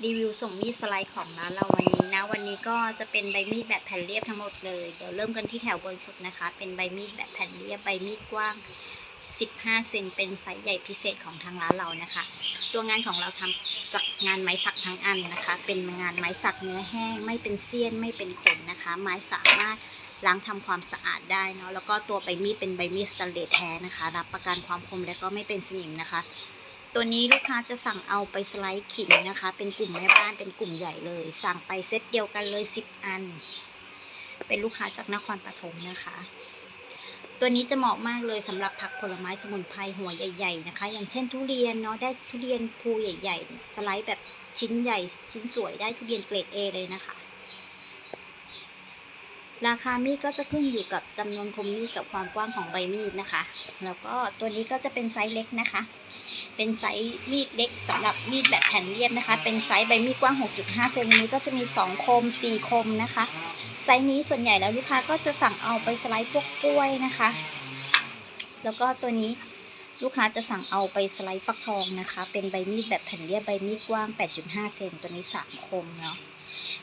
รีวิวส่งมีดสไลด์ของร้านเราวันนี้นะ วันนี้ก็จะเป็นใบมีดแบบแผ่นเรียบทั้งหมดเลย เดี๋ยวเริ่มกันที่แถวบนสุดนะคะ เป็นใบมีดแบบแผ่นเรียบใบมีดกว้าง 15 เซนเป็นไซส์ใหญ่พิเศษของทางร้านเรานะคะ ตัวงานของเราทำจากงานไม้สักทั้งอันนะคะ เป็นงานไม้สักเนื้อแห้ง ไม่เป็นเสี้ยนไม่เป็นขนนะคะ ไม้สามารถล้างทำความสะอาดได้เนาะ แล้วก็ตัวใบมีดเป็นใบมีดสแตนเลสแท้นะคะ รับประกันความคมและก็ไม่เป็นสนิมนะคะ ตัวนี้ลูกค้าจะสั่งเอาไปสไลด์ขิงนะคะ เป็นกลุ่มแม่บ้านเป็นกลุ่มใหญ่เลย สั่งไปเซตเดียวกันเลย10อัน เป็นลูกค้าจากนครปฐมนะคะ ตัวนี้จะเหมาะมากเลยสำหรับผักผลไม้สมุนไพรหัวใหญ่ๆนะคะ อย่างเช่นทุเรียนเนาะได้ทุเรียนภูใหญ่ ๆ สไลด์แบบชิ้นใหญ่ ชิ้นสวยได้ทุเรียนเกรด A เลยนะคะ ราคามีดก็จะขึ้นอยู่กับจำนวนคมมีดกับความกว้างของใบมีดนะคะ แล้วก็ตัวนี้ก็จะเป็นไซส์เล็กนะคะ เป็นไซส์มีดเล็กสำหรับมีดแบบแผ่นเรียบนะคะ เป็นไซส์ใบมีดกว้าง 6.5 เซนนี้ก็จะมี 2 คม 4 คมนะคะ ไซส์นี้ส่วนใหญ่แล้วลูกค้าก็จะสั่งเอาไปสไลด์พวกกล้วยนะคะ แล้วก็ตัวนี้ลูกค้าจะสั่งเอาไปสไลด์ฟักทองนะคะ เป็นใบมีดแบบแผ่นเรียบใบมีดกว้าง 8.5 เซนตัวนี้ 3 คมเนาะ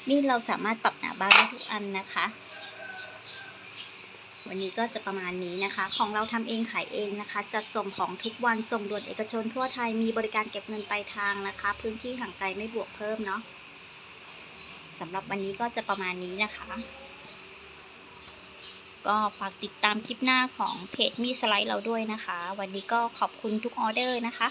มีดเราสามารถปรับหนาบ้านได้ทุกอันนะคะ วันนี้ก็จะประมาณนี้นะคะ ของเราทำเองขายเองนะคะ จัดส่งของทุกวันส่งด่วนเอกชนทั่วไทยมีบริการเก็บเงินปลายทางนะคะ พื้นที่ห่างไกลไม่บวกเพิ่มเนาะสำหรับวันนี้ก็จะประมาณนี้นะคะ ก็ฝากติดตามคลิปหน้าของเพจมีสไลด์เราด้วยนะคะ วันนี้ก็ขอบคุณทุกออเดอร์นะคะ